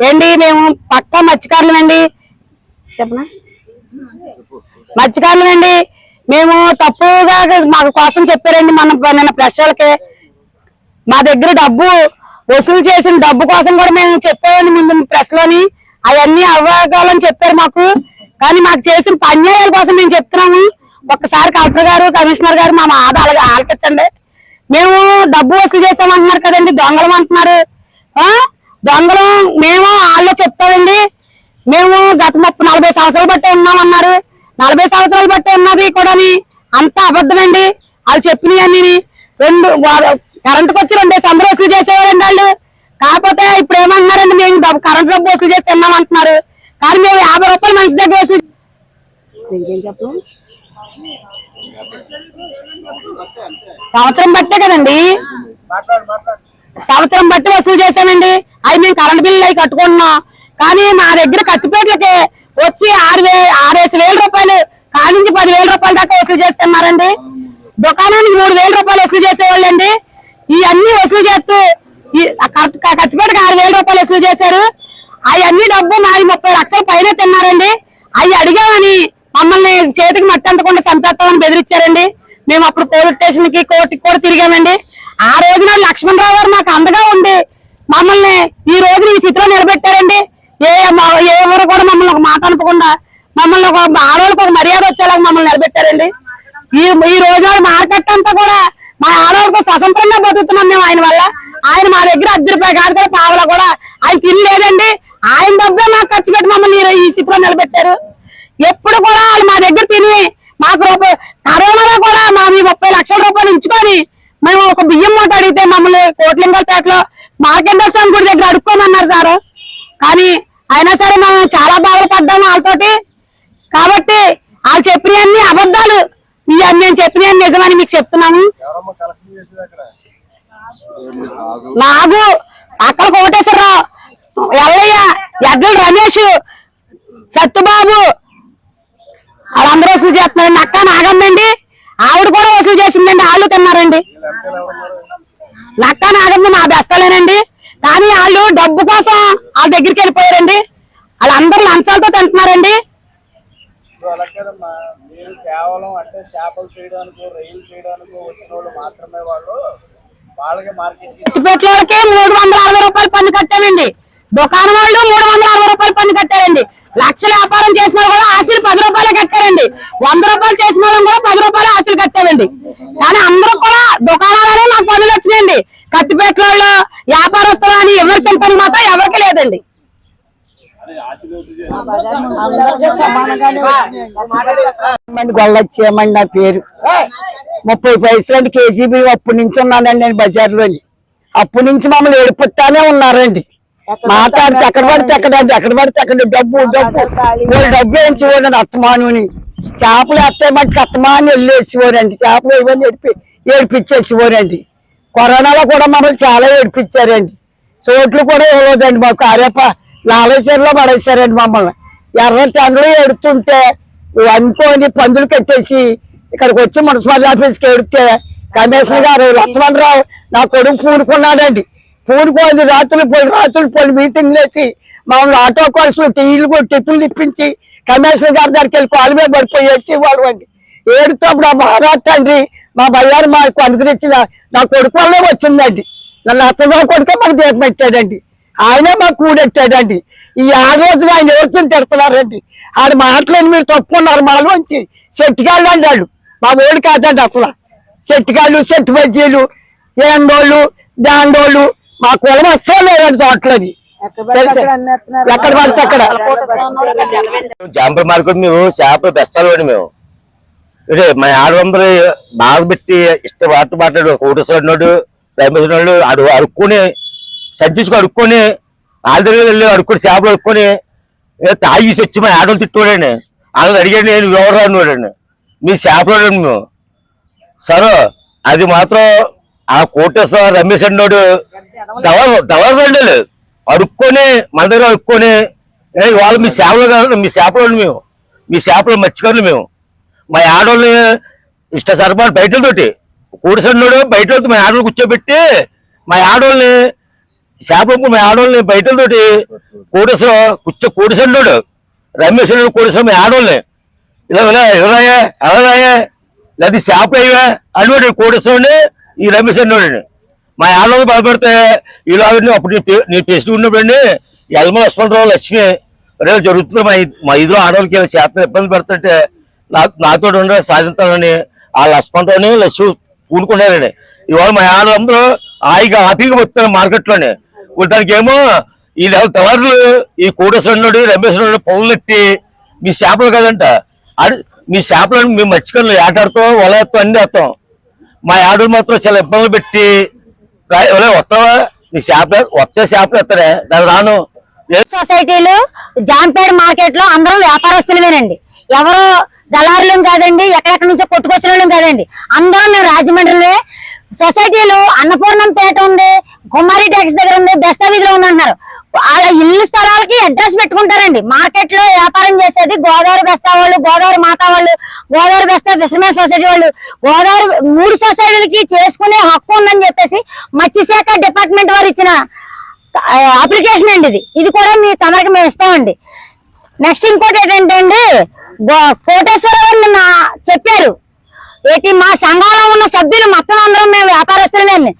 ఏంటి మేము పక్కా మత్స్యకారులమండి? చెప్పనా? మత్స్యకారులమండి మేము తప్పుగా మాకు కోసం చెప్పారండి మన నిన్న ప్రశ్నలకి మా దగ్గర డబ్బు వసూలు చేసిన డబ్బు కోసం కూడా మేము చెప్పామండి ముందు ప్రెస్లోని అవన్నీ అవ్వగాలని చెప్పారు మాకు. కానీ మాకు చేసిన అన్యాయాల కోసం మేము చెప్తున్నాము. ఒక్కసారి కలెక్టర్ గారు కమిషనర్ గారు మా మాట ఆలకించండి మేము డబ్బు వసూలు చేసామంటున్నారు కదండి దొంగలం అంటున్నారు. దొంగలు మేము వాళ్ళు చెప్తామండి. మేము గత ముప్పై నలభై సంవత్సరాలు బట్టి ఉన్నామన్నారు నలభై సంవత్సరాలు బట్టి ఉన్నది కూడా అంతా అబద్ధమండి. వాళ్ళు చెప్పినవన్నీ రెండు వా- వచ్చి రెండు సంబరం వసూలు చేసేవారండి వాళ్ళు. కాకపోతే ఇప్పుడు ఏమంటున్నారండి మేము కరెంటు కరెంట్ డబ్బు వసూలు చేసి తిన్నామంటున్నారు కానీ మేము యాభై రూపాయలు మనిషి దగ్గర వసూలు సంవత్సరం బట్టే కదండి. సంవత్సరం బట్టి వసూలు చేశామండి. అవి మేము కరెంట్ బిల్లు అవి కట్టుకుంటున్నాం. కానీ మా దగ్గర కత్తిపేటలకి వచ్చి ఆరు వే ఆరేసి వేల రూపాయలు కానించి పదివేల పది రూపాయల దాకా వసూలు చేస్తున్నారండి. దుకాణానికి మూడు వేల రూపాయలు వసూలు చేసేవాళ్ళండి. ఇవన్నీ వసూలు చేస్తూ ఈ కత్తిపేటకి ఆరు వేల రూపాయలు వసూలు చేశారు. అవన్నీ డబ్బు మాది ముప్పై లక్షల పైన తిన్నారండి. అవి అడిగామని మమ్మల్ని చేతికి మట్టి అంతకుండా చంపేస్తామని బెదిరించారండి మేము అప్పుడు పోలీస్ స్టేషన్కి కోర్టుకి కూడా తిరిగామండి. ఆ రోజున లక్ష్మణరావు గారు మాకు అందగా ఉండి మమ్మల్ని ఈ రోజున ఈ స్థితిలో నిలబెట్టారండి. ఏ ఏ ఎవరు కూడా మమ్మల్ని ఒక మాట అనుకోకుండా మమ్మల్ని ఒక ఆడవాళ్ళకి ఒక మర్యాద వచ్చేలాగా మమ్మల్ని నిలబెట్టారండి. ఈ ఈ రోజు మార్కెట్ అంతా కూడా మా ఆడవాళ్ళకు స్వతంత్రంగా బతుకుతున్నాం మేము ఆయన వల్ల. ఆయన మా దగ్గర అద్దె రూపాయలు కాదు కూడా పావలా కూడా. ఆయన తిని లేదండి ఆయన డబ్బే మాకు ఖర్చు పెట్టి మమ్మల్ని ఈ- ఈ స్థితిలో నిలబెట్టారు. ఎప్పుడు కూడా వాళ్ళు మా దగ్గర తిని మాకు రూపాయలు కరోనాలో కూడా మా ముప్పై లక్షల రూపాయలు ఉంచుకొని మేము ఒక బియ్యం మూట అడిగితే మమ్మల్ని కోట్లింగల్పేటలో మార్కెట్ స్వామి గుడి దగ్గర అడుక్కోమన్నారు సార్. కానీ అయినా సరే మేము చాలా బాధలు పడ్డాము వాళ్ళతోటి. కాబట్టి వాళ్ళు చెప్పినవన్నీ అబద్ధాలు. ఇవన్నీ నేను చెప్పినవన్నీ నిజమని మీకు అక్కడ? నాగు అక్కడ కోటేశ్వరరావు ఎల్లయ్య ఎడ్ల రమేష్ సత్తుబాబు వాళ్ళందరూ చేస్తున్నారు. నక్క నాగమ్మండి. ఆవిడ కూడా వసూలు చేసిందండి వాళ్ళు తిన్నారండి. నక్క నాగమ్మ మా బెస్తలేనండి. కానీ వాళ్ళు డబ్బు కోసం వాళ్ళ దగ్గరికి వెళ్ళిపోయారండి. వాళ్ళందరూ లంచాలతో తింటున్నారండి. ఇప్పుడు అలా కదమ్మా. మీరు కేవలం అంటే చేపలు చేయడానికి రొయ్యలు చేయడానికి వచ్చిన వాళ్ళు మాత్రమే వాళ్ళు. వాళ్ళకి మార్కెట్ పెట్రోల్కి మూడు వందల అరవై రూపాయలు పన్ను కట్టామండి. దుకాణం వాళ్ళు మూడు వందల అరవై రూపాయలు పన్ను కట్టారండి. లక్షల వ్యాపారం చేసిన వాళ్ళు కూడా ఆశలు పది రూపాయలు కట్టారండి. వంద రూపాయలు చేసిన వాళ్ళు కూడా పది రూపాయలు ఆశలు కట్టారండి కానీ అందరూ కూడా దుకాణాలనే నాకు పనులు వచ్చినాయండి. కత్తిపేటలో వ్యాపారస్తులు అని ఎవరి పని మాత్రం ఎవరికి లేదండి. మంది గొల్లొచ్చేయమండి నా పేరు? ముప్పై పైసలండి కేజీబీ అప్పటి నుంచి ఉన్నానండి నేను బజార్లోని. అప్పటి నుంచి మమ్మల్ని ఏడుపుతానే ఉన్నారండి. మాట్లాడితే ఎక్కడ పడితే ఎక్కడ ఎక్కడ పడితే ఎక్కడ డబ్బు డబ్బు. వాళ్ళు డబ్బు వేయించేవాడండి అత్తమానుని. చేపలు ఎత్తే మట్టుకు అత్తమాని వెళ్ళేసేవారండి చేపలు ఇవన్నీ ఏడిపి ఏడిపించేసేవారండి కరోనాలో కూడా మమ్మల్ని చాలా ఏడిపించారండి. చోట్లు కూడా ఇవ్వలేదండి మాకు. ఆరేప లాలేశ్వరంలో పడేశారండి మమ్మల్ని. ఎర్ర టెండలు ఎడుతుంటే అనుకోని పందులు కట్టేసి ఇక్కడికి వచ్చి మున్సిపల్ ఆఫీస్కి ఎడితే కమిషనర్ గారు లక్ష్మణరావు నా కొడుకు పూనుకున్నాడండి. పూనుకోని రాత్రులు పోయి రాత్రులు పోయి మీటింగ్లు వేసి మమ్మల్ని ఆటో కోర్సులు టీలు కూడా టిప్పులు తిప్పించి కమిషనర్ గారి దగ్గరికి వెళ్ళి కాలు మీద పడిపోయి ఏడ్చేవాళ్ళు అండి. ఏడుతో ఆ మహారాజ్ తండ్రి మా బయ్యారు మాకు అనుగ్రహించిన నా కొడుకు వల్లే వచ్చిందండి. నన్ను అత్తగా కొడుకే మాకు దీపం పెట్టాడండి. ఆయనే మాకు కూడెట్టాడండి ఈ ఆరు రోజులు ఆయన ఎవరితో తిడుతున్నారండి? ఆడ మాటలేని మీరు తప్పుకున్నారు మాలోంచి చెట్టుగాళ్ళు అన్నాడు మా ఓడి కాదండి అసలు. చెట్టుగాళ్ళు చెట్టు బజ్జీలు ఏండోళ్ళు దాండోళ్ళు మా కులం అస్సలు లేదండి తోటలోని? ఎక్కడ పడితే అక్కడ చేపల మార్కెట్ మేము చేపలు బెస్తాలు పడి మేము. అంటే మా ఆడవందరూ బాధ పెట్టి ఇష్ట వాటి మాట్లాడు కోటేశ్వరుడు రమేశ్వరుడు అడు అడుక్కొని సంచుకు అడుక్కొని వాళ్ళ దగ్గర వెళ్ళి అడుక్కొని చేపలు అడుక్కొని ఏ తాగి వచ్చి మా ఆడవాళ్ళు తిట్టుకోడండి వాళ్ళని అడిగాడు నేను ఎవరు అన్నాడండి మీ చేపలు మేము. సరే అది మాత్రం ఆ కోటేశ్వర రమేష్ అన్నాడు దవర్ దవరండి అడుక్కొని మన దగ్గర అడుక్కొని వాళ్ళు మీ సేవలు కాదు మీ చేపలు మేము. మీ చేపలు మర్చిపోరు మేము. మా ఆడవాళ్ళని ఇష్ట సరఫరా బయటలతోటి కూడిసన్నాడు బయట మా ఆడవాళ్ళు కూర్చోబెట్టి మా ఆడవాళ్ళని చేపలకు మా ఆడవాళ్ళని బయటతోటి కోటేశ్వరం కూర్చో కోటేశ్వరుడు రమేష్ కోటేశ్వరం ఆడవాళ్ళని ఇలా ఇలా ఎవరాయా ఎవరాయే లేదా షాప్ అయ్యా అడివాడు కోటేశ్వరుని ఈ రమేష్ అన్నాడండి మా ఆడవాళ్ళు బాధపడితే ఇలా అప్పుడు నీ పే- నీ టెస్ట్ ఉన్నప్పుడండి ఎల్మ లక్ష్మణరావు లక్ష్మి రేపు జరుగుతుంది మా మా ఇద్దరు ఆడవాళ్ళకి ఇలా ఇబ్బంది పెడుతుంటే నా నాతో ఉండే సాధించాలని ఆ లక్ష్మణరావుని లక్ష్మి పూనుకున్నారండి. ఇవాళ మా ఆడవాళ్ళందరూ హాయిగా హ్యాపీగా వస్తున్నారు మార్కెట్లోనే. ఇప్పుడు దానికి ఏమో ఈ లెవెల్ తెవారులు ఈ కోటేశ్వరుడు రమేష్ పౌలెట్టి ఎట్టి మీ చేపలు కదంట. అది మీ చేపలను మేము మర్చికొని ఆటాడుతాం వలేస్తాం అన్ని వేస్తాం. మా ఆడలు మాత్రం చాలా ఇబ్బందులు పెట్టి వస్తావా? నీ షాప్ వస్తే చేపలు ఎత్తరే. దాని రాను. సొసైటీలు జాంపేడ్ మార్కెట్లో అందరం వ్యాపారస్తులమేనండి. ఎవరో దళారులం కాదండి ఎక్కడెక్కడి నుంచో కొట్టుకొచ్చిన వాళ్ళం కాదండి. అందరం మేము రాజమండ్రిలో సొసైటీలు అన్నపూర్ణం పేట ఉంది కుమారి ట్యాక్స్ దగ్గర ఉంది బెస్తా వీధిలో ఉంది అంటున్నారు. వాళ్ళ ఇల్లు స్థలాలకి అడ్రస్ పెట్టుకుంటారండి. మార్కెట్లో వ్యాపారం చేసేది గోదావరి బెస్తా వాళ్ళు గోదావరి మాతా వాళ్ళు గోదావరి బెస్తా ఫిషర్మెన్ సొసైటీ వాళ్ళు. గోదావరి మూడు సొసైటీలకి చేసుకునే హక్కు ఉందని చెప్పేసి మత్స్యశాఖ డిపార్ట్మెంట్ వారు ఇచ్చిన అప్లికేషన్ అండి ఇది. ఇది కూడా మీ తమరికి మేము ఇస్తామండి. నెక్స్ట్ ఇంకోటి ఏంటంటే అండి కోటేశ్వరరావు నిన్న చెప్పారు. ఏంటి మా సంఘంలో ఉన్న సభ్యులు మొత్తం అందరం మేము వ్యాపారస్తులమేండి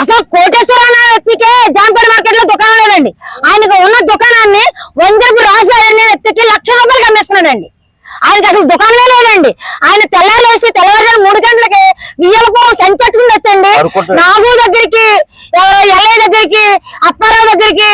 అసలు కోటేశ్వర అనే వ్యక్తికే జాంపేట మార్కెట్లో దుకాణం లేదండి. ఆయనకు ఉన్న దుకాణాన్ని వంజరపు రాజు అనే వ్యక్తికి లక్ష రూపాయలు కమ్మేస్తున్నాడండి ఆయనకి అసలు దుకాణమే లేదండి. ఆయన తెల్లారేసి తెల్లవారు మూడు గంటలకి వియ్యలపు సంచట్టుకుని వచ్చండి. నాగు దగ్గరికి ఎల్ఐ దగ్గరికి అప్పారావు దగ్గరికి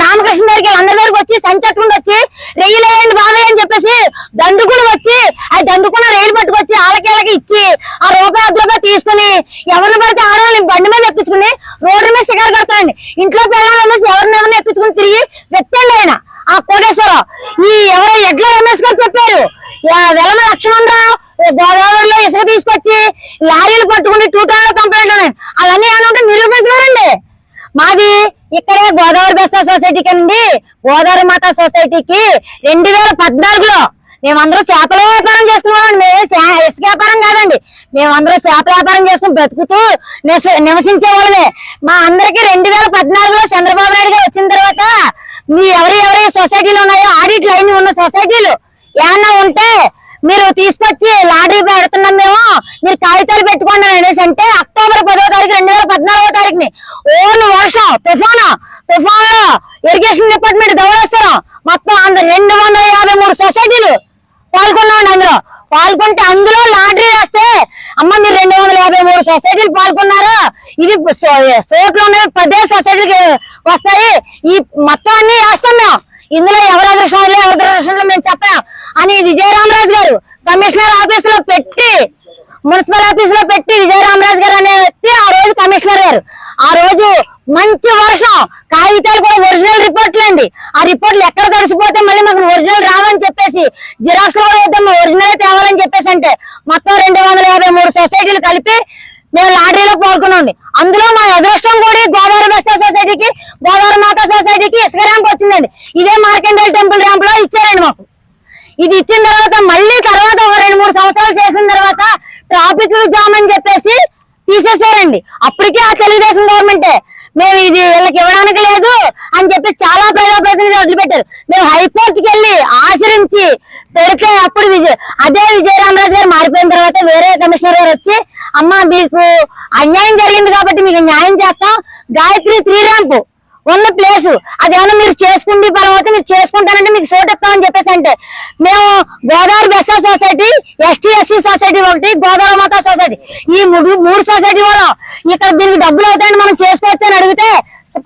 రామకృష్ణ దగ్గరికి అందరి దగ్గరికి వచ్చి సంచట్టుకుని వచ్చి రెయ్యలేయండి బాబాయ్ అని చెప్పేసి దండుకుని వచ్చి ఆ దండుకున్న రైలు పట్టుకొచ్చి ఆలకేళ్ళకి ఇచ్చి ఆ రూపాయి రూపాయి తీసుకుని ఎవరిని పడితే ఆడవాళ్ళని బండి మీద ఎక్కించుకుని రోడ్డు మీద సిగారు కడతాడండి ఇంట్లో పిల్లలు ఎవరిని ఎవరిని ఎక్కించుకుని తిరిగి వ్యక్తండి ఆయన. ఆ కోటేశ్వరరావు ఈ ఎవరో ఎడ్ల రమేష్ గారు చెప్పారు. యా- రావు గోదావరి గోదావరిలో ఇసుక తీసుకొచ్చి లారీలు పట్టుకుని టూటాలో కంప్లైంట్ అవన్నీ ఏమంటే నిరూపించినారండి. మాది ఇక్కడే గోదావరి బస్తా సొసైటీకి అండి. గోదావరి మాత సొసైటీకి రెండు వేల పద్నాలుగులో మేమందరూ చేపల వ్యాపారం చేస్తున్నామండి. మేము ఇసుక వ్యాపారం కాదండి. మేమందరూ చేపల వ్యాపారం చేసుకుని బ్రతుకుతూ నివసించే వాళ్ళమే. మా అందరికి రెండు వేల పద్నాలుగులో చంద్రబాబు నాయుడు గారు వచ్చిన తర్వాత మీ ఎవరి ఎవరి సొసైటీలు ఉన్నాయో ఆడిట్ లైన్ ఉన్న సొసైటీలు ఏమన్నా ఉంటే మీరు తీసుకొచ్చి లాటరీ పెడుతున్నాం మేము మీరు కాగితాలు పెట్టుకోండి అనేసి అంటే అక్టోబర్ పదో తారీఖు రెండు వేల పద్నాలుగో తారీఖుని. ఓన్ వర్షం తుఫాను తుఫాన్. ఇరిగేషన్ డిపార్ట్మెంట్ ధవళేశ్వరం మొత్తం అంద రెండు వందల యాభై మూడు సొసైటీలు పాల్గొన్నామండి అందులో పాల్గొంటే అందులో లాటరీ వేస్తే అమ్మ మీరు రెండు వందల యాభై మూడు సొసైటీలు పాల్గొన్నారు. ఇది సోట్లో ఉన్నవి పదే సొసైటీకి వస్తాయి. ఈ మొత్తం అన్ని వేస్తాం మేము. ఇందులో ఎవరి అదృష్టంలో ఎవరి అదృష్టంలో మేము చెప్పాం అని విజయరామరాజు గారు కమిషనర్ ఆఫీస్లో పెట్టి మున్సిపల్ ఆఫీస్లో పెట్టి విజయరామరాజు గారు అనే వ్యక్తి ఆ రోజు కమిషనర్ గారు. ఆ రోజు మంచి వర్షం. కాగితాలు కూడా ఒరిజినల్ రిపోర్ట్లు అండి. ఆ రిపోర్ట్లు ఎక్కడ తడిసిపోతే మళ్ళీ మాకు ఒరిజినల్ రావని చెప్పేసి జిరాక్స్ కూడా వద్దాం ఒరిజినల్ తేవాలని చెప్పేసి అంటే మొత్తం రెండు వందల యాభై మూడు సొసైటీలు కలిపి మేము లాటరీలో పాల్గొన్నాం అందులో మా అదృష్టం కూడా గోదావరి బస్తా సొసైటీకి గోదావరి మాతా సొసైటీకి ఇసుక ర్యాంప్ వచ్చిందండి. ఇదే మార్కెండల్ టెంపుల్ ర్యాంప్లో ఇచ్చారండి మాకు. ఇది ఇచ్చిన తర్వాత మళ్ళీ తర్వాత ఒక రెండు మూడు సంవత్సరాలు చేసిన తర్వాత ట్రాఫిక్ జామ్ అని చెప్పేసి తీసేసారండి. అప్పటికే ఆ తెలుగుదేశం గవర్నమెంటే మేము ఇది వీళ్ళకి ఇవ్వడానికి లేదు అని చెప్పి చాలా ప్రజాప్రతినిధులు వదిలిపెట్టారు మేము హైకోర్టుకి వెళ్ళి ఆశ్రయించి పెడితే అప్పుడు విజయ్ అదే విజయరామరాజు గారు మారిపోయిన తర్వాత వేరే కమిషనర్ గారు వచ్చి అమ్మ మీకు అన్యాయం జరిగింది కాబట్టి మీకు న్యాయం చేస్తాం. గాయత్రి త్రీ ర్యాంపు ఉన్న ప్లేస్ అదేమన్నా మీరు చేసుకుంటే పరం అయితే మీరు చేసుకుంటానంటే మీకు చోటు ఇస్తామని చెప్పేసి అంటే మేము గోదావరి బెస్తా సొసైటీ ఎస్టీ ఎస్సీ సొసైటీ ఒకటి గోదావరి మాతా సొసైటీ. ఈ మూడు మూడు సొసైటీ వాళ్ళం. ఇక్కడ దీనికి డబ్బులు అవుతాయని మనం చేసుకోవచ్చు అని అడిగితే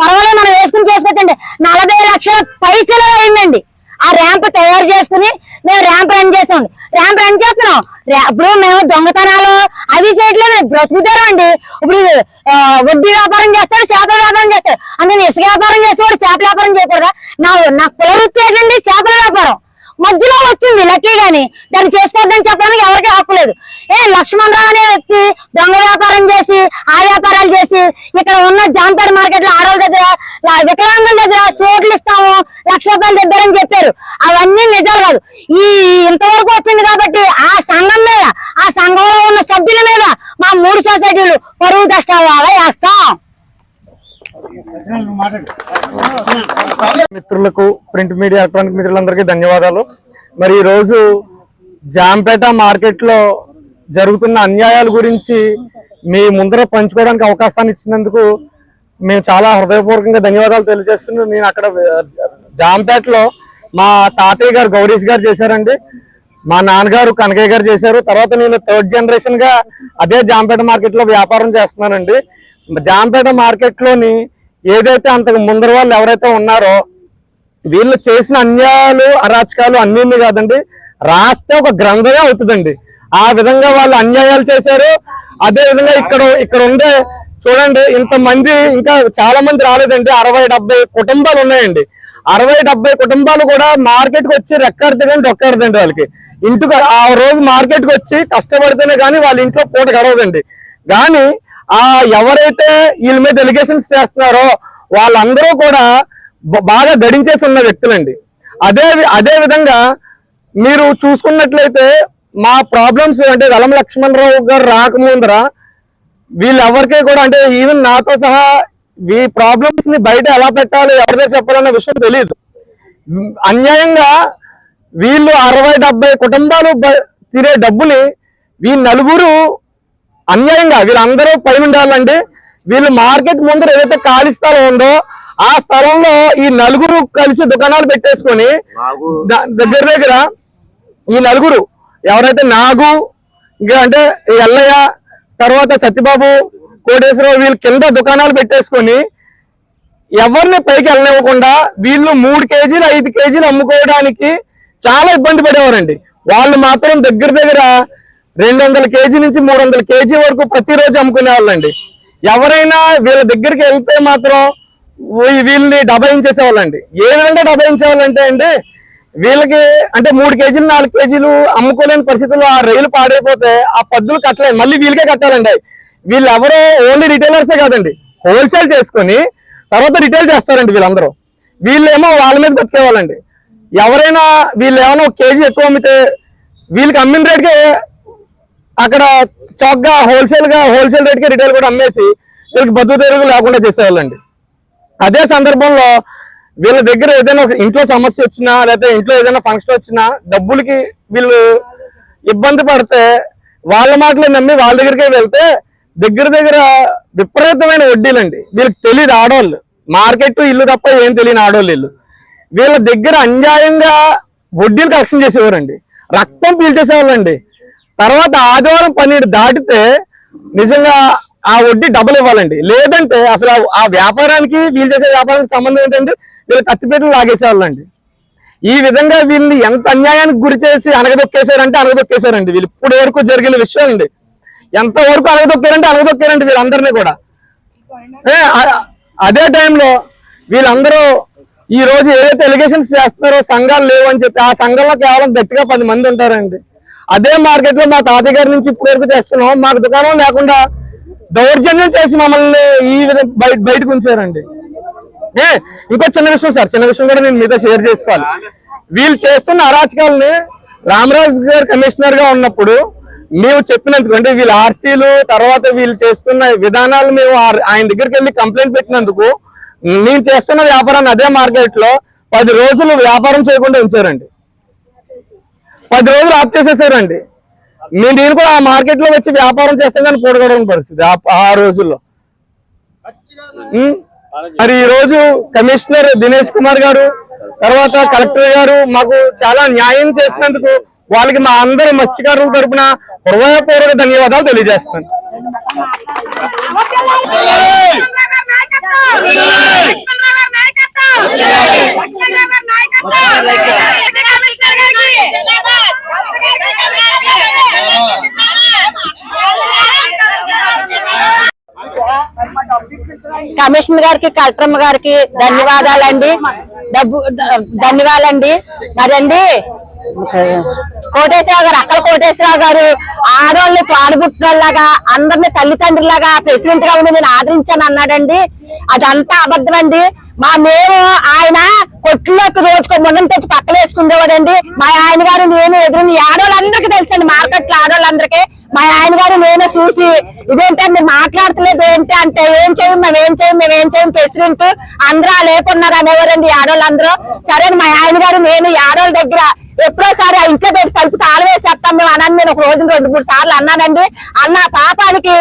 పర్వాలేదు మనం వేసుకుని చేసుకోవచ్చండి నలభై లక్షల పైసలు అయిందండి. ఆ ర్యాంప్ తయారు చేసుకుని మేము ర్యాంప్ రన్ చేసాం. ర్యాంప్ రన్ చేస్తున్నాం. ఇప్పుడు మేము దొంగతనాలు అవి చేయట్లేదు. బ్రతుకుతారు అండి. ఇప్పుడు వడ్డీ వ్యాపారం చేస్తాడు చేపల వ్యాపారం చేస్తాడు అందుకని ఇసుక వ్యాపారం చేసేవాడు చేపల వ్యాపారం చేయకూడదా? నా నాకు కుల ఏంటండి? చేపల వ్యాపారం. మధ్యలో వచ్చింది లక్కీ గాని. దాన్ని చేసుకోవద్దని చెప్పడానికి ఎవరికి హక్కు లేదు. ఏ లక్ష్మణ్ రావు అనే వ్యక్తి దొంగ వ్యాపారం చేసి ఆ వ్యాపారాలు చేసి ఇక్కడ ఉన్న జాంపేట మార్కెట్లో ఆడవాళ్ళ దగ్గర లా- వికలాంగుల దగ్గర చోట్లు ఇస్తాము. లక్ష రూపాయలు దగ్గరని చెప్పారు. అవన్నీ నిజాలు కాదు. ఈ ఇంతవరకు వచ్చింది కాబట్టి ఆ సంఘం మీద ఆ సంఘంలో ఉన్న సభ్యుల మీద మా మూడు సొసైటీలు పరువు కష్టాలు వేస్తాం. మిత్రులకు ప్రింట్ మీడియా ఎలక్ట్రానిక్ మిత్రులందరికీ ధన్యవాదాలు. మరి ఈరోజు జాంపేట మార్కెట్లో జరుగుతున్న అన్యాయాల గురించి మీ ముందర పంచుకోవడానికి అవకాశాన్ని ఇచ్చినందుకు మేము చాలా హృదయపూర్వకంగా ధన్యవాదాలు తెలియజేస్తున్నాం. నేను అక్కడ జాంపేటలో మా తాతయ్య గారు గౌరీష్ గారు చేశారండి. మా నాన్నగారు కనకయ్య గారు చేశారు. తర్వాత నేను థర్డ్ జనరేషన్గా అదే జాంపేట మార్కెట్లో వ్యాపారం చేస్తున్నానండి. జాంపేట మార్కెట్లోని ఏదైతే అంతకు ముందర వాళ్ళు ఎవరైతే ఉన్నారో వీళ్ళు చేసిన అన్యాయాలు అరాచకాలు అన్ని కాదండి రాస్తే ఒక గ్రంథమే అవుతుందండి. ఆ విధంగా వాళ్ళు అన్యాయాలు చేశారు. అదే విధంగా ఇక్కడ ఇక్కడ ఉండే చూడండి ఇంతమంది ఇంకా చాలా మంది రాలేదండి. అరవై డెబ్బై కుటుంబాలు ఉన్నాయండి. అరవై డెబ్బై కుటుంబాలు కూడా మార్కెట్కి వచ్చి రెక్కడితే డొక్కడదండి వాళ్ళకి. ఇంటికి ఆ రోజు మార్కెట్కి వచ్చి కష్టపడితేనే కానీ వాళ్ళ ఇంట్లో పూట గడవదండి. కానీ ఆ ఎవరైతే వీళ్ళ మీద ఎలిగేషన్స్ చేస్తున్నారో వాళ్ళందరూ కూడా బాగా గడించేసి ఉన్న వ్యక్తులండి. అదే అదే విధంగా మీరు చూసుకున్నట్లయితే మా ప్రాబ్లమ్స్ అంటే వెలం లక్ష్మణరావు గారు రాకముందర వీళ్ళెవరికీ కూడా అంటే ఈవెన్ నాతో సహా ఈ ప్రాబ్లమ్స్ని బయట ఎలా పెట్టాలి ఎవరిదే చెప్పాలన్న విషయం తెలియదు అన్యాయంగా వీళ్ళు అరవై డెబ్బై కుటుంబాలు తినే డబ్బుని ఈ నలుగురు అన్యాయంగా వీళ్ళందరూ పైన ఉండాలండి. వీళ్ళు మార్కెట్ ముందర ఏదైతే ఖాళీ స్థలం ఉందో ఆ స్థలంలో ఈ నలుగురు కలిసి దుకాణాలు పెట్టేసుకొని దగ్గర దగ్గర ఈ నలుగురు ఎవరైతే నాగు ఇంకా అంటే ఎల్లయ్య తర్వాత సత్యబాబు కోటేశ్వరరావు వీళ్ళు కింద దుకాణాలు పెట్టేసుకొని ఎవరిని పైకి వెళ్ళనివ్వకుండా వీళ్ళు మూడు కేజీలు ఐదు కేజీలు అమ్ముకోవడానికి చాలా ఇబ్బంది పడేవారండి. వాళ్ళు మాత్రం దగ్గర దగ్గర రెండు వందల కేజీ నుంచి మూడు వందల కేజీ వరకు ప్రతిరోజు అమ్ముకునే వాళ్ళండి ఎవరైనా వీళ్ళ దగ్గరికి వెళ్తే మాత్రం వీళ్ళని డబాయించేసేవాళ్ళండి ఏ విధంగా డబాయించేవాళ్ళంటే అండి వీళ్ళకి అంటే మూడు కేజీలు నాలుగు కేజీలు అమ్ముకోలేని పరిస్థితుల్లో ఆ రైలు పాడైపోతే ఆ పద్దులు కట్టలేదు మళ్ళీ వీళ్ళకే కట్టాలండి. వీళ్ళు ఎవరో ఓన్లీ రిటైలర్సే కాదండి. హోల్సేల్ చేసుకొని తర్వాత రిటైల్ చేస్తారండి వీళ్ళందరూ. వీళ్ళేమో వాళ్ళ మీద బతికేవాళ్ళండి. ఎవరైనా వీళ్ళు ఏమైనా ఒక కేజీ ఎక్కువ అమ్మితే వీళ్ళకి అమ్మిన రేట్కే అక్కడ చౌక్గా హోల్సేల్గా హోల్సేల్ రేట్కే రిటైల్ కూడా అమ్మేసి వీళ్ళకి బతుకు తెరుగు లేకుండా చేసేవాళ్ళండి. అదే సందర్భంలో వీళ్ళ దగ్గర ఏదైనా ఒక ఇంట్లో సమస్య వచ్చినా లేకపోతే ఇంట్లో ఏదైనా ఫంక్షన్ వచ్చినా డబ్బులకి వీళ్ళు ఇబ్బంది పడితే వాళ్ళ మాటలు నమ్మి వాళ్ళ దగ్గరికే వెళ్తే దగ్గర దగ్గర విపరీతమైన వడ్డీలండి. వీళ్ళకి తెలియదు ఆడవాళ్ళు మార్కెట్ ఇల్లు తప్ప ఏం తెలియని ఆడవాళ్ళు వీళ్ళ. దగ్గర అన్యాయంగా వడ్డీలు కలెక్షన్ చేసేవారండి. రక్తం పీల్చేసేవాళ్ళండి. తర్వాత ఆదివారం పన్నెండు దాటితే నిజంగా ఆ వడ్డీ డబ్బులు ఇవ్వాలండి. లేదంటే అసలు ఆ- వ్యాపారానికి వీలు చేసే వ్యాపారానికి సంబంధం ఏంటంటే వీళ్ళు కత్తిపేటలు లాగేసేవాళ్ళండి. ఈ విధంగా వీళ్ళని ఎంత అన్యాయానికి గురి చేసి అనగదొక్కేశారంటే అనగదొక్కేశారండి వీళ్ళు ఇప్పుడు వరకు జరిగిన విషయం అండి ఎంత వరకు అనగదొక్కారంటే అనగదొక్కారండి వీళ్ళందరినీ కూడా. అదే టైంలో వీళ్ళందరూ ఈ రోజు ఏదైతే ఎలిగేషన్స్ చేస్తున్నారో సంఘాలు లేవు అని చెప్పి ఆ సంఘంలో కేవలం గట్టిగా పది మంది ఉంటారండి. అదే మార్కెట్లో మా తాతయ్య గారి నుంచి ఇప్పుడు వరకు చేస్తున్నాం. మాకు దుకాణం లేకుండా దౌర్జన్యం చేసి మమ్మల్ని ఈ విధంగా బయట బయటకు ఉంచారండి. ఇంకో చిన్న విషయం సార్ చిన్న విషయం కూడా నేను మీతో షేర్ చేసుకోవాలి. వీళ్ళు చేస్తున్న అరాచకాలని రామరాజ్ గారు కమిషనర్గా ఉన్నప్పుడు మేము చెప్పినందుకు అంటే వీళ్ళ ఆర్సీలు తర్వాత వీళ్ళు చేస్తున్న విధానాలు మేము ఆయన దగ్గరికి వెళ్ళి కంప్లైంట్ పెట్టినందుకు నేను చేస్తున్న వ్యాపారాన్ని అదే మార్కెట్లో పది రోజులు వ్యాపారం చేయకుండా ఉంచారండి. పది రోజులు ఆఫ్ చేసేసారండి. నేను నేను కూడా ఆ మార్కెట్లో వచ్చి వ్యాపారం చేస్తాను కానీ కూడగడని పరిస్థితి ఆ- రోజుల్లో? మరి ఈ రోజు కమిషనర్ దినేష్ కుమార్ గారు తర్వాత కలెక్టర్ గారు మాకు చాలా న్యాయం చేసినందుకు వాళ్ళకి మా అందరి మత్స్యకారుల తరపున హృదయపూర్వక ధన్యవాదాలు తెలియజేస్తాను. గారికి కలెక్టర్ గారికి ధన్యవాదాలండి. డబ్బు ధన్యవాదాలండి. మరండి కోటేశ్వరరావు గారు అక్కల కోటేశ్వరరావు గారు ఆడవాళ్ళని పాడుబుట్టినలాగా అందరిని తల్లిదండ్రులాగా ప్రెసిడెంట్గా ఉండి నేను ఆదరించాను అన్నాడండి. అదంతా అబద్ధం అండి మా మేము ఆయన కొట్లోకి రోజుకో ముండం తెచ్చి పక్కన వేసుకునేవాడండి. మా ఆయన గారు నేను ఎదురు ఆడవాళ్ళందరికీ తెలుసండి మార్కెట్లో ఆడవాళ్ళందరికీ మా ఆయన గారు నేను చూసి ఇదేంటండి మాట్లాడతలేదు ఏంటి అంటే ఏం చేయం మేము ఏం చేయం మేము ఏం చేయం ప్రెసిడెంట్? అందరూ లేకున్నారు అనేవారండి ఆడవాళ్ళందరూ సరే మా ఆయన గారు నేను ఆడవాళ్ళ దగ్గర ఎప్పుడో సారి ఆ ఇంట్లో పెట్టి తలుపు తాళం వేసేస్తాం మేము అన్నాను నేను ఒక రోజు రెండు మూడు సార్లు అన్నానండి. అన్న పాపానికి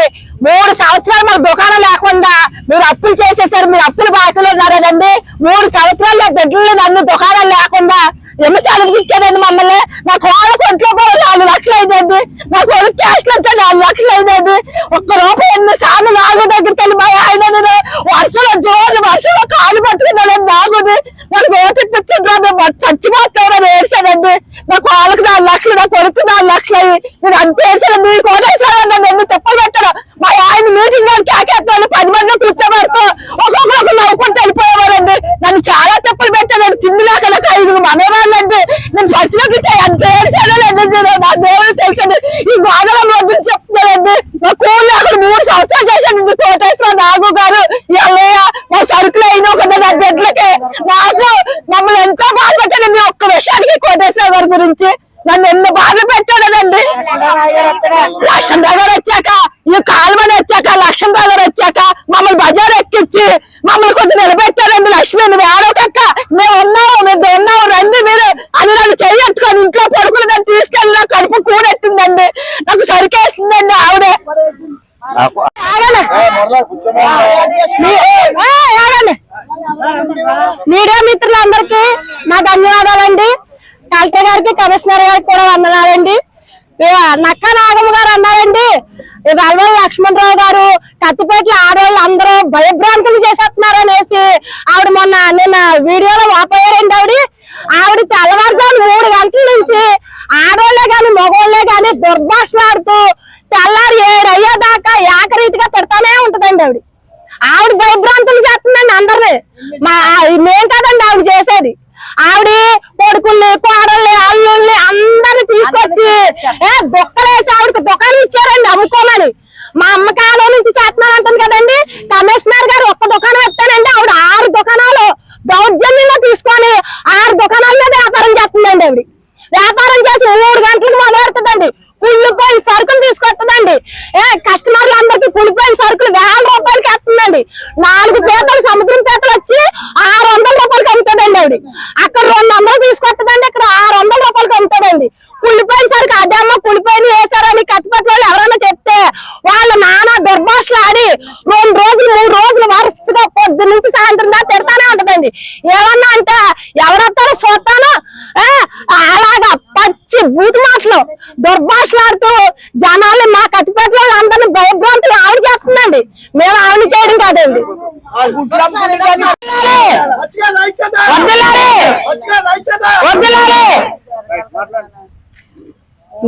మూడు సంవత్సరాలు మాకు దుకాణం లేకుండా మీరు అప్పులు చేసేసారు మీరు అప్పులు బాకీలు ఉన్నారనండి. మూడు సంవత్సరాల్లో బిడ్డలు నన్ను దుకాణం లేకుండా ఎన్ని సార్లు ఇచ్చాడండి మమ్మల్ని? నా కోళ్ళ కొంట్లో కూడా నాలుగు లక్షలు అయిందండి నా కోళ్ళ క్యాష్ అంటే నాలుగు లక్షలు అయిందండి ఒక్క రూపాయి ఎన్ని సార్లు నాగు దగ్గరికి వెళ్ళి మా ఆయన నేను వర్షంలో జోరు వర్షంలో కాలు పట్టుకున్నాడు నాగుని నాకు ఓటిప్పించండి పిచ్చిండ్రాను చచ్చిపోతానని ఏడ్చానండి నా కోళ్ళకి నాలుగు లక్షలు నా కొడుకు నాలుగు లక్షలు అయ్యి నేను అంత ఏడ్చాను మీ కూడా నన్ను ఎన్ని తిప్పలు పెట్టాను మా ఆయన మీటింగ్ గారికి కాకేస్తాను పది మంది కూర్చోబెడుతూ ఒక్కొక్కరు ఒక నవ్వుకుంటూ వెళ్ళిపోయేవారండి నన్ను చాలా తిప్పలు పెట్టాను తిండి లేక నాకు ఐదుగురు మనవాళ్ళండి నేను చచ్చినట్టు ఎంత ఏడ్చానండి నేను నా దేవుడు తెలుసండి ఈ బాధలో మొదలు చెప్తున్నానండి నా కూలి అక్కడ మూడు సంవత్సరాలు చేశానండి కోటేశ్వర నాగు గారు ఎల్లయ్య మా సరుకులు అయిన ఒక నా బిడ్డలకి నాకు మమ్మల్ని ఎంతో బాధ పెట్టానండి ఒక్క విషయానికి కోటేశ్వర గారి గురించి నన్ను ఎన్నో బాధలు పెట్టాడనండి లక్ష్మణ్ దగ్గర వచ్చాక ఈ కాలువని వచ్చాక లక్ష్మణ్ దగ్గర వచ్చాక మమ్మల్ని బజార్ ఎక్కించి మమ్మల్ని కొంచెం నిలబెట్టారండి లక్ష్మి నువ్వు ఆడోకక్క మేము ఉన్నాము మేము ఉన్నాము రండి మీరు. అని నన్ను చెయ్యట్టుకొని ఇంట్లో పడుకుని నన్ను తీసుకెళ్ళి నా కడుపు కూడెత్తుందండి నాకు సరికేస్తుందండి ఆవిడే. నాకు. మీడియా మిత్రులందరికీ నా ధన్యవాదాలండి. కలెక్టర్ గారికి కమిషనర్ గారికి కూడా వందనాలండి. నక్క నాగమ్మ గారు అన్నారండి. వెల్వల్ లక్ష్మణరావు గారు కత్తిపేటలో ఆడవాళ్ళు అందరూ భయభ్రాంతులు చేసేస్తున్నారు అనేసి ఆవిడ మొన్న నిన్న వీడియోలో వాపోయారండి ఆవిడ. ఆవిడ తెల్లవారుజాము మూడు గంటల నుంచి ఆడవాళ్ళే గాని మగవాళ్ళే గాని దుర్భాషలాడుతూ తెల్లారి ఏడు అయ్యేదాకా ఏకరీతిగా పెడతానే ఉంటదండి ఆవిడ. ఆవిడ భయభ్రాంతులు చేస్తుందండి అందరిని. మా మేం కదండి ఆవిడ చేసేది. ఆవిడ కొడుకుల్ని కోడల్ని వాళ్ళు అందరిని తీసుకొచ్చి ఏ బొక్కలేసి ఆవిడకి దుకాణం ఇచ్చారండి అమ్ముకోమని మా అమ్మ కాలం నుంచి చేస్తున్నాను అంటుంది కదండి కమిషనర్ గారు ఒక్క దుకాణం ఎత్తానండి ఆవిడ ఆరు దుకాణాలు దౌర్జన్యంగా తీసుకొని ఆరు దుకాణాల మీద వ్యాపారం చేస్తుందండి ఆవిడ వ్యాపారం చేసి మూడు గంటలకు మొదలెడుతుందండి కుళ్ళిపోయిన సరుకులు తీసుకొస్తుందండి ఏ కస్టమర్లు అందరికి కుళ్ళిపోయిన సరుకులు వేల రూపాయలకి వేస్తుందండి నాలుగు పీతలు సముద్రం పీతలు వచ్చి ఆరు వందల రూపాయలకి అమ్ముతుందండి ఆవిడ అక్కడ రెండు వందలు తీసుకొస్తుందండి ఇక్కడ ఆరు వందల రూపాయలకి అమ్ముతుందండి కుళ్ళిపోయిన సరికి అదేమో కుళ్ళిపోయిన వేసారని కత్తిపట్ల వాళ్ళు ఎవరైనా చెప్తే వాళ్ళు నానా ఆడి రెండు రోజులు మూడు రోజులు వరుసగా పొద్దు నుంచి సాయంత్రం దాకా తిడతానే ఉంటదండి. ఏమన్నా అంటే ఎవరొస్తారో చూస్తాను. అలాగా పచ్చి బూతు మాటలు దుర్భాషలాడుతూ జనాలు మా కత్తిపేటలో అందరిని భయభ్రాంతులు ఆవిడ చేస్తుందండి. మేము ఆవిడ చేయడం కాదండి!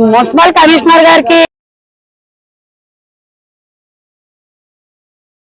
మున్సిపల్ కమిషనర్ గారికి